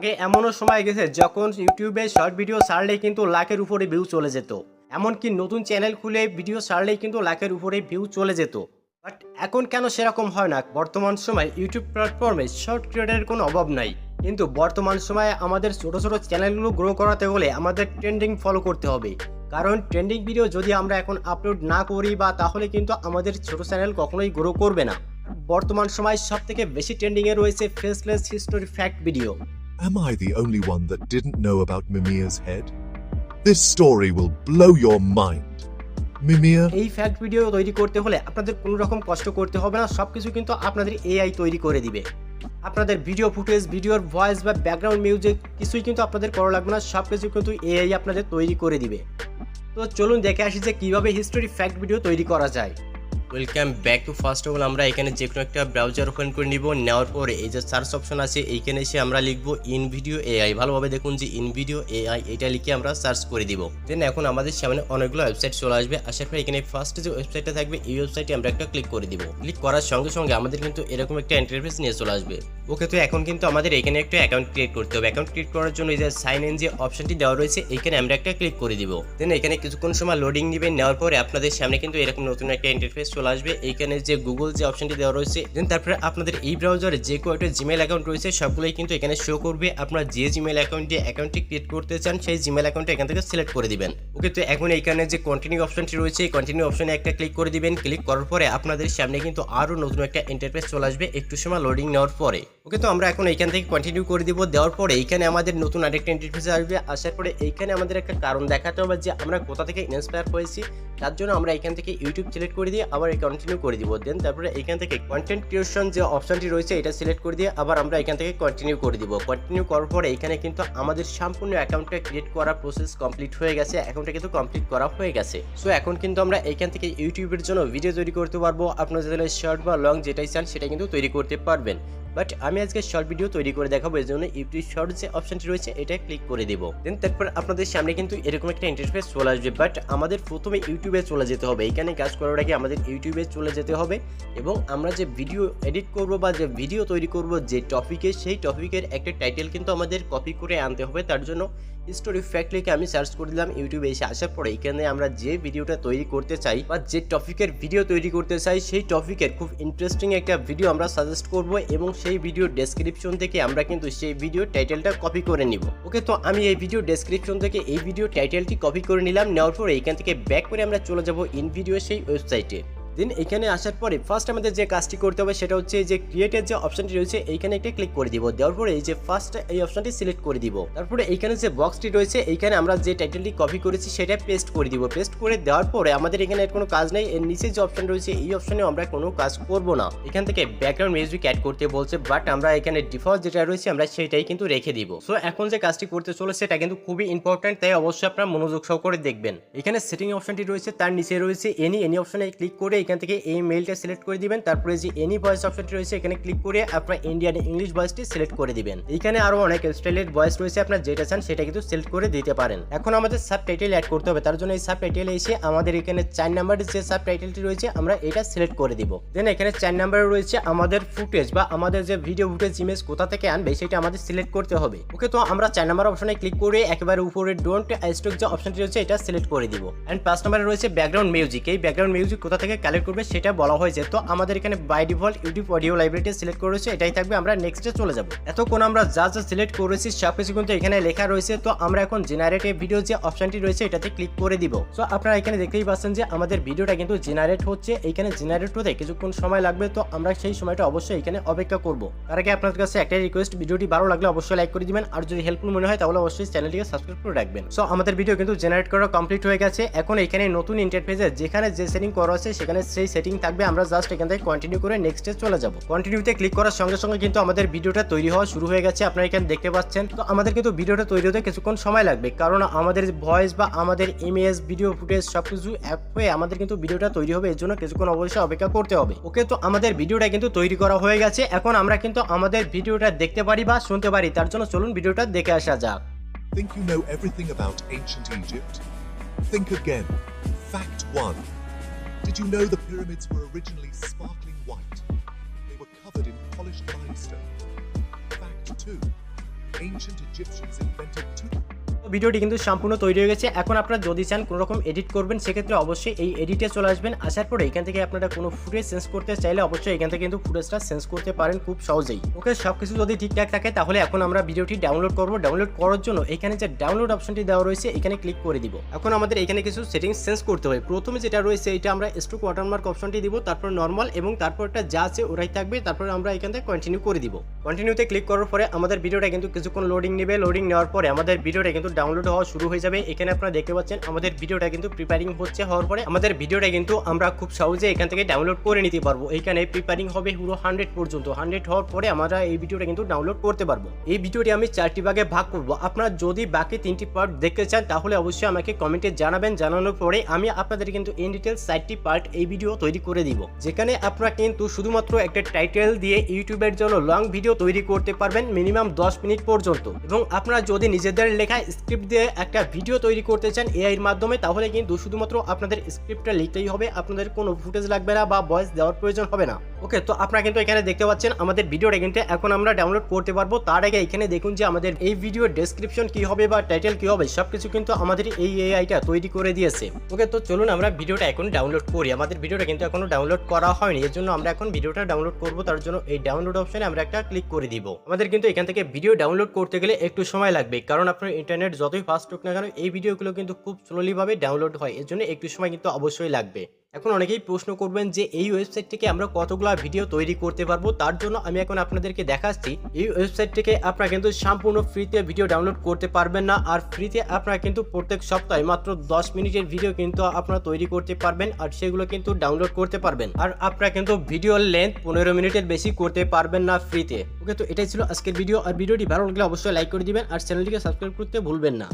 আগে এমনও সময় গেছে যখন ইউটিউবে শর্ট ভিডিও ছাড়লেই কিন্তু লাখের উপরে ভিউ চলে যেত। এমনকি নতুন চ্যানেল খুলে ভিডিও ছাড়লেই কিন্তু লাখের উপরে ভিউ চলে যেত। বাট এখন কেন সেরকম হয় না? বর্তমান সময় ইউটিউব প্ল্যাটফর্মে শর্ট ক্রিয়েটারের কোনো অভাব নাই। কিন্তু বর্তমান সময়ে আমাদের ছোট ছোট চ্যানেলগুলো গ্রো করাতে হলে আমাদের ট্রেন্ডিং ফলো করতে হবে। কারণ ট্রেন্ডিং ভিডিও যদি আমরা এখন আপলোড না করি বা তাহলে কিন্তু আমাদের ছোট চ্যানেল কখনোই গ্রো করবে না। বর্তমান সময় সব থেকে বেশি ট্রেন্ডিংয়ে রয়েছে faceless history fact video Am I the only one that didn't know about Mimir's head? This story will blow your mind. Mimir, এই ফ্যাক্ট ভিডিও তৈরি করতে হলে আপনাদের কোনো রকম কষ্ট করতে হবে না সব কিছু কিন্তু আপনাদের এআই তৈরি করে দিবে আপনাদের ভিডিও ফুটেজ ভিডিওর ভয়েস বা ব্যাকগ্রাউন্ড মিউজিক কিছুই কিন্তু আপনাদের করা লাগবে না সব কিছু কিন্তু এআই আপনাদের তৈরি করে দিবে তো চলুন দেখে আসি যে কীভাবে হিস্টোরি ফ্যাক্ট ভিডিও তৈরি করা যায় welcome back to first of all আমরা এখানে যে কোনো একটা ব্রাউজার ওপেন করে নিব। নেওয়ার পরে এই যে সার্চ অপশন আছে, এইখানে এসে আমরা লিখব ইন ভিডিও এআই ভালোভাবে দেখুন যে ইন ভিডিও এআই এটা লিখে আমরা সার্চ করে দিব। দেন এখন আমাদের সামনে অনেকগুলো ওয়েবসাইট চলে আসবে। আসার পরে এখানে ফার্স্ট যে ওয়েবসাইটটা থাকবে, এই ওয়েবসাইটে আমরা একটা ক্লিক করে দিব। ক্লিক করার সঙ্গে সঙ্গে আমাদের কিন্তু এরকম একটা ইন্টারফেস নিয়ে চলে আসবে। ওকে তো এখন কিন্তু আমাদের এখানে একটা অ্যাকাউন্ট ক্রিয়েট করতে হবে। অ্যাকাউন্ট ক্রিয়েট করার জন্য এই যে সাইন ইন যে অপশনটি দেওয়া রয়েছে এখানে আমরা একটা ক্লিক করে দিব। দেন এখানে কিছুক্ষণ সময় লোডিং নেবে নেওয়ার পরে আপনাদের সামনে কিন্তু এরকম নতুন একটা ইন্টারফেস চলে আসবে। এইখানে যে গুগল যে অপশনটি দেওয়া রয়েছে দেন তারপরে আপনাদের এই ব্রাউজারে যে কয়েকটা জিমেল অ্যাকাউন্ট রয়েছে, সবগুলোই কিন্তু এখানে শো করবে। আপনার যে জিমেল অ্যাকাউন্ট অ্যাকাউন্টটি ক্রিয়েট করতে চান, সেই জিমেল অ্যাকাউন্টে এখান থেকে সিলেক্ট করে দিবেন। ওকে তো এখন এইখানে যে কন্টিনিউ অপশনটি রয়েছে, এই কন্টিনিউ অপশনে একটা ক্লিক করে দিবেন। ক্লিক করার পরে আপনাদের সামনে কিন্তু আরও নতুন একটা ইন্টারফেস চলে আসবে। একটু সময় লোডিং নেওয়ার পরে। ওকে, তো আমরা এখন এইখান থেকে কন্টিনিউ করে দিব। দেওয়ার পরে এইখানে আমাদের নতুন আরেকটা ইন্টারফেস আসবে। আসার পরে এইখানে আমাদের একটা কারণ দেখাতে হবে যে আমরা কোথা থেকে ইন্সপায়ার হয়েছি। তার জন্য আমরা এখান থেকে ইউটিউব সিলেক্ট করে দিয়ে আবার কন্টিনিউ করে দিব। দেন তারপরে এখান থেকে কন্টেন্ট ক্রিয়েশন যে অপশনটি রয়েছে, এটা সিলেক্ট করে দিয়ে আবার আমরা এখান থেকে কন্টিনিউ করে দিব। কন্টিনিউ করার পরে এখানে কিন্তু আমাদের সম্পূর্ণ অ্যাকাউন্টটা ক্রিয়েট করার প্রসেস কমপ্লিট হয়ে গেছে। অ্যাকাউন্টটা কিন্তু কমপ্লিট করা হয়ে গেছে। সো এখন কিন্তু আমরা এখান থেকে ইউটিউবের জন্য ভিডিও তৈরি করতে পারব। আপনার যাদের শর্ট বা লং যেটাই চান সেটা কিন্তু তৈরি করতে পারবেন। বাট আমি আজকে শর্ট ভিডিও তৈরি করে দেখাবো এই জন্য ইউটিউব শর্ট যে অপশনটি রয়েছে, এটা ক্লিক করে দেবো। দেন তারপর আপনাদের সামনে কিন্তু এরকম একটা ইন্টারফেস চলে আসবে বাট আমাদের প্রথমে ইউটিউবে চলে যেতে হবে। এখানে কাজ করার আগে আমাদের ইউটিউবে চলে যেতে হবে এবং আমরা যে ভিডিও এডিট করব বা যে ভিডিও তৈরি করব যে টপিকে সেই টপিকের একটা টাইটেল কিন্তু আমাদের কপি করে আনতে হবে। তার জন্য স্টোরি ফ্যাক্ট লিখে আমি সার্চ করে দিলাম ইউটিউবে এসে আসার পরে এখানে আমরা যে ভিডিওটা তৈরি করতে চাই বা যে টপিকের ভিডিও তৈরি করতে চাই, সেই টপিকের খুব ইন্টারেস্টিং একটা ভিডিও আমরা সাজেস্ট করব এবং সেই ভিডিও ডেসক্রিপশন থেকে আমরা কিন্তু সেই ভিডিও টাইটেলটা কপি করে নিব। ওকে তো আমি এই ভিডিও ডেসক্রিপশন থেকে এই ভিডিও টাইটেলটি কপি করে নিলাম, নেওয়ার পর এইখান থেকে ব্যাক করে আমরা চলে যাব ইন ভিডিও সেই ওয়েবসাইটে দেন। এখানে আসার পরে ফার্স্ট আমাদের যে কাজটি করতে হবে সেটা হচ্ছে যে ক্রিয়েটের যে অপশনটি রয়েছে, এইখানে একটা ক্লিক করে দিব। দেওয়ার পরে এই যে ফার্স্ট এই অপশনটি সিলেক্ট করে দিব। তারপরে এইখানে যে বক্সটি রয়েছে, এইখানে আমরা যে টাইটেলটি কপি করেছি সেটা পেস্ট করে দিব। পেস্ট করে দেওয়ার পরে আমাদের এখানে কোনো কাজ নেই। এর নিচে যে অপশন রয়েছে, এই অপশনে আমরা কোনো কাজ করব না। এখান থেকে ব্যাকগ্রাউন্ড মিউজিক অ্যাড করতে বলছে বাট আমরা এখানে ডিফল্ট যেটা রয়েছে, আমরা সেটাই কিন্তু রেখে দিব। সো এখন যে কাজটি করতে চলেছে, সেটা কিন্তু খুবই ইম্পর্ট্যান্ট তাই অবশ্যই আপনারা মনোযোগ সহকারে দেখবেন। এখানে সেটিং অপশনটি রয়েছে, তার নিচে রয়েছে এনি এনি অপশনে ক্লিক করে এখান থেকে এই মেলটা সিলেক্ট করে দিবেন। তারপরে যে এনি ভয়েস অপশনটি রয়েছে, এখানে ক্লিক করে আপনার ইন্ডিয়ান ইংলিশ ভয়েসটি সিলেক্ট করে দিবেন। এখানে আরও অনেক স্টাইলের ভয়েস রয়েছে, আপনার যেটা চান সেটা কিন্তু সিলেক্ট করে দিতে পারেন। এখন আমাদের সাব টাইটেল অ্যাড করতে হবে, তার জন্য এই সাব এসে আমাদের এখানে চার নাম্বারের যে সাব টাইটেলটি রয়েছে, আমরা এটা সিলেক্ট করে দিব। দেন এখানে চার নাম্বারে রয়েছে আমাদের ফুটেজ বা আমাদের যে ভিডিও ফুটেজ ইমেজ কোথা থেকে আনবে, সেটা আমাদের সিলেক্ট করতে হবে। ওকে তো আমরা চার নাম্বার অপশনে ক্লিক করে একেবারে উপরে ডোন্ট স্টক যে অপশনটি রয়েছে, এটা সিলেক্ট করে দিব। অ্যান্ড পাঁচ নাম্বারে রয়েছে ব্যাকগ্রাউন্ড মিউজিক এই ব্যাকগ্রাউন্ড মিউজিক কোথা থেকে কালেক্ট করবে, সেটা বলা হয়েছে তো আমাদের এখানে বাই ডিফল্ট ইউটিউব অডিও লাইব্রেরিটি সিলেক্ট করেছে এটাই থাকবে, আমরা নেক্সটে চলে যাব। এতক্ষণ আমরা যা যা সিলেক্ট করেছি সব কিছু কিন্তু এখানে লেখা রয়েছে, তো আমরা এখন জেনারেট ভিডিও যে অপশনটি রয়েছে, এটাতে ক্লিক করে দিব। সো আপনারা এখানে দেখতেই পাচ্ছেন যে, আমাদের ভিডিওটা কিন্তু জেনারেট হচ্ছে এইখানে জেনারেট হতে কিছুক্ষণ সময় লাগবে, তো আমরা সেই সময়টা অবশ্যই এখানে অপেক্ষা করব। তার আগে আপনাদের কাছে একটা রিকোয়েস্ট ভিডিওটি ভালো লাগলে অবশ্যই লাইক করে দিবেন, আর যদি হেল্পফুল মনে হয়, তাহলে অবশ্যই চ্যানেলটিকে সাবস্ক্রাইব করে রাখবেন। সো আমাদের ভিডিও কিন্তু জেনারেট করা কমপ্লিট হয়ে গেছে, এখন এখানে নতুন ইন্টারফেসে যেখানে যে সেটিং করা আছে, সেখানে সেই সেটিং থাকবে, আমরা জাস্ট এখান থেকে কন্টিনিউ করে নেক্সটে চলে যাব কন্টিনিউতে ক্লিক করার সঙ্গে সঙ্গে কিন্তু আমাদের ভিডিওটা তৈরি হওয়া শুরু হয়ে গেছে, আপনারা এখানে দেখতে পাচ্ছেন তো আমাদের কিন্তু ভিডিওটা তৈরি হতে কিছুক্ষণ সময় লাগবে, কারণ আমাদের ভয়েস বা আমাদের ইমেজ ভিডিও ফুটেজ সবকিছু অ্যাপ হয়ে আমাদের কিন্তু ভিডিওটা তৈরি হবে এর জন্য কিছুক্ষণ অবশ্যই অপেক্ষা করতে হবে ওকে তো আমাদের ভিডিওটা কিন্তু তৈরি করা হয়ে গেছে, এখন আমরা কিন্তু আমাদের ভিডিওটা দেখতে পারি বা শুনতে পারি, তার জন্য চলুন ভিডিওটা দেখে আসা যাক think you know everything about ancient Egypt? Think again. Fact 1. Did you know the pyramids were originally sparkling white? They were covered in polished limestone. Fact 2. ancient Egyptians invented ভিডিওটি কিন্তু সম্পূর্ণ তৈরি হয়ে গেছে। এখন আপনারা যদি চান কোনো রকম এডিট করবেন, সেক্ষেত্রে অবশ্যই এই এডিটে চলে আসবেন। আসার পরে এখান থেকে আপনারা কোনো ফুটেজ চেঞ্জ করতে চাইলে অবশ্যই এখান থেকে কিন্তু ফুটেজটা চেঞ্জ করতে পারেন খুব সহজেই। ওকে সব কিছু যদি ঠিকঠাক থাকে, তাহলে এখন আমরা ভিডিওটি ডাউনলোড করব। ডাউনলোড করার জন্য এখানে যে ডাউনলোড অপশনটি দেওয়া রয়েছে, এখানে ক্লিক করে দিব। এখন আমাদের এখানে কিছু সেটিংস চেঞ্জ করতে হবে। প্রথমে যেটা রয়েছে, এটা আমরা স্ট্রোক ওয়াটারমার্ক অপশনটি দিব, তারপর নর্মাল এবং তারপরটা যা আছে ওরাই থাকবে, তারপর আমরা এখান থেকে কন্টিনিউ করে দিব। কন্টিনিউতে ক্লিক করার পরে আমাদের ভিডিওটা কিন্তু কিছুক্ষণ লোডিং নেবে। লোডিং নেওয়ার পরে আমাদের ভিডিওটা কিন্তু ডাউনলোড হওয়া শুরু হয়ে যাবে। এখানে আপনারা দেখতে পাচ্ছেন, আমাদের ভিডিওটা কিন্তু প্রিপেয়ারিং হচ্ছে হওয়ার পরে, আমাদের ভিডিওটা কিন্তু আমরা খুব সহজে এখান থেকে ডাউনলোড করে নিতে পারব। এখানে প্রিপারিং হবে পুরো হান্ড্রেড পর্যন্ত। হান্ড্রেড হওয়ার পরে আমরা এই ভিডিওটা কিন্তু ডাউনলোড করতে পারব। এই ভিডিওটি আমি চারটি ভাগে ভাগ করব। আপনারা যদি বাকি তিনটি পার্ট দেখতে চান, তাহলে অবশ্যই আমাকে কমেন্টে জানাবেন। জানানোর পরে আমি আপনাদের কিন্তু ইন ডিটেলস চারটি পার্ট এই ভিডিও তৈরি করে দিব। যেখানে আপনারা কিন্তু শুধুমাত্র একটা টাইটেল দিয়ে ইউটিউবের জন্য লং ভিডিও তৈরি করতে পারবেন মিনিমাম দশ মিনিট পর্যন্ত। এবং আপনারা যদি নিজেদের লেখা স্ক্রিপ্ট দিয়ে একটা ভিডিও তৈরি করতে চান এআই এর মাধ্যমে, তাহলে কিন্তু শুধুমাত্র আপনাদের স্ক্রিপ্টটা লিখতেই হবে। আপনাদের কোনো ফুটেজ লাগবে না বা ভয়েস দেওয়ার প্রয়োজন হবে না। ওকে তো আপনারা কিন্তু এখানে দেখতে পাচ্ছেন আমাদের ভিডিওটা কিন্তু এখন আমরা ডাউনলোড করতে পারব। তার আগে এখানে দেখুন যে আমাদের এই ভিডিও ডেসক্রিপশন কি হবে বা টাইটেল কি হবে, সবকিছু কিন্তু আমাদের এই এআইটা তৈরি করে দিয়েছে। ওকে তো চলুন আমরা ভিডিওটা এখন ডাউনলোড করি। আমাদের ভিডিওটা কিন্তু এখনও ডাউনলোড করা হয়নি। এর জন্য আমরা এখন ভিডিওটা ডাউনলোড করব। তার জন্য এই ডাউনলোড অপশনে আমরা একটা ক্লিক করে দিব। আমাদের কিন্তু এখান থেকে ভিডিও ডাউনলোড করতে গেলে একটু সময় লাগবে, কারণ আপনার ইন্টারনেট যতই ফাস্ট হোক না কেন, এই ভিডিওগুলো কিন্তু খুব স্লোলিভাবে ডাউনলোড হয়। এর জন্য একটু সময় কিন্তু অবশ্যই লাগবে। এখন অনেকেই প্রশ্ন করবেন যে এই ওয়েবসাইট থেকে আমরা কতগুলো ভিডিও তৈরি করতে পারব? তার জন্য আমি এখন আপনাদেরকে দেখাচ্ছি, এই ওয়েবসাইট থেকে আপনারা কিন্তু সম্পূর্ণ ফ্রিতে ভিডিও ডাউনলোড করতে পারবেন না। আর ফ্রিতে আপনারা কিন্তু প্রত্যেক সপ্তাহে মাত্র দশ মিনিটের ভিডিও কিন্তু আপনারা তৈরি করতে পারবেন আর সেগুলো কিন্তু ডাউনলোড করতে পারবেন। আর আপনারা কিন্তু ভিডিওর লেন্থ পনেরো মিনিটের বেশি করতে পারবেন না ফ্রিতে। ওকে, তো এটাই ছিল আজকের ভিডিও। আর ভিডিওটি ভালো লাগলে অবশ্যই লাইক করে দিবেন আর চ্যানেলটিকে সাবস্ক্রাইব করতে ভুলবেন না।